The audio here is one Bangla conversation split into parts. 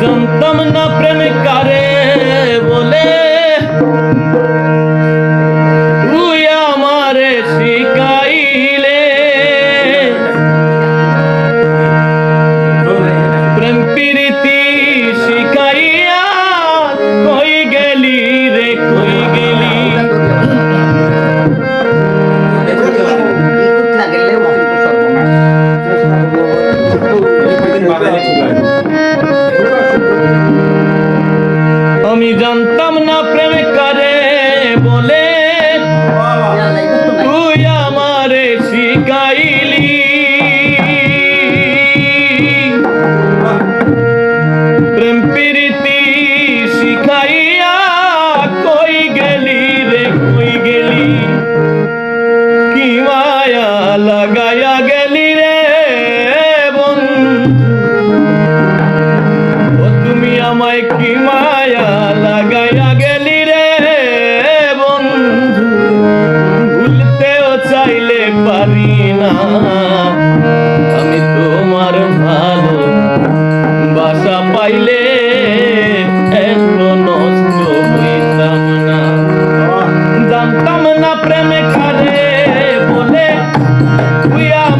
जम तम न प्रेम কি মায়া লাগাইয়া গেলি রে ও তুমি আমায় কি মায়া লাগাইয়া গেলি রে বন্ধু ভুলতেও চাইলে পারি না। আমি তোমার ভালো বাসা পাইলে জানতাম না প্রেমে খারে We are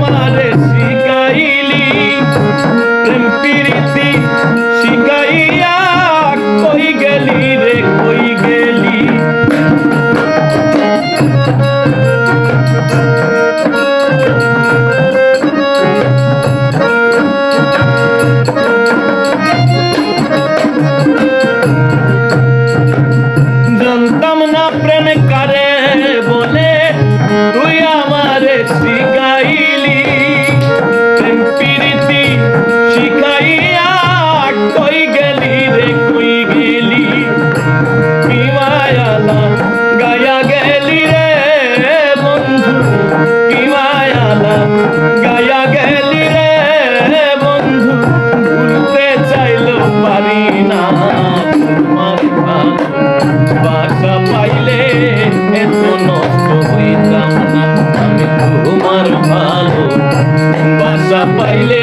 পাইলে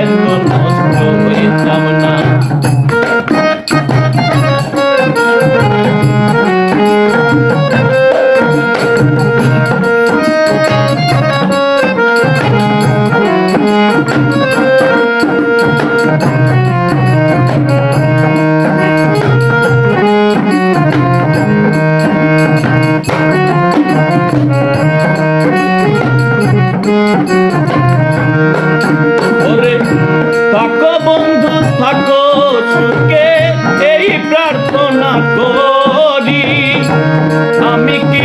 এত নষ্ট হইতাম না। thank you থাকো বন্ধু থাকো সুখে এই প্রার্থনা করি। আমি কি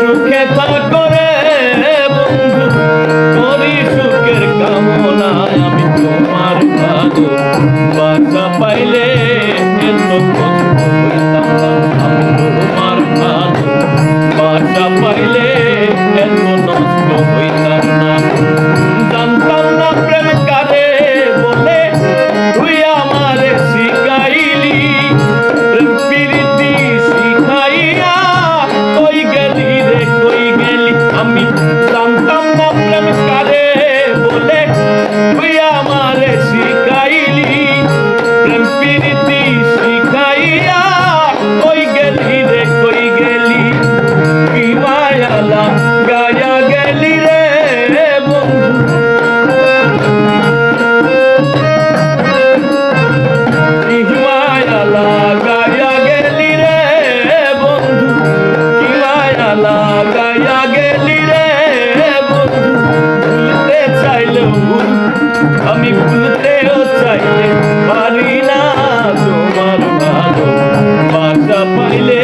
সুখে থাকো ভুলতেও চাইতে পারি না তোমার ভালো বাসা পাইলে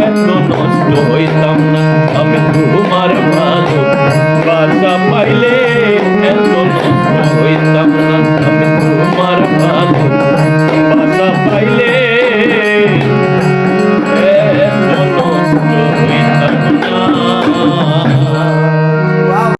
এত নষ্ট হইতাম না আমি তোমার ভালো বাসা পাইলে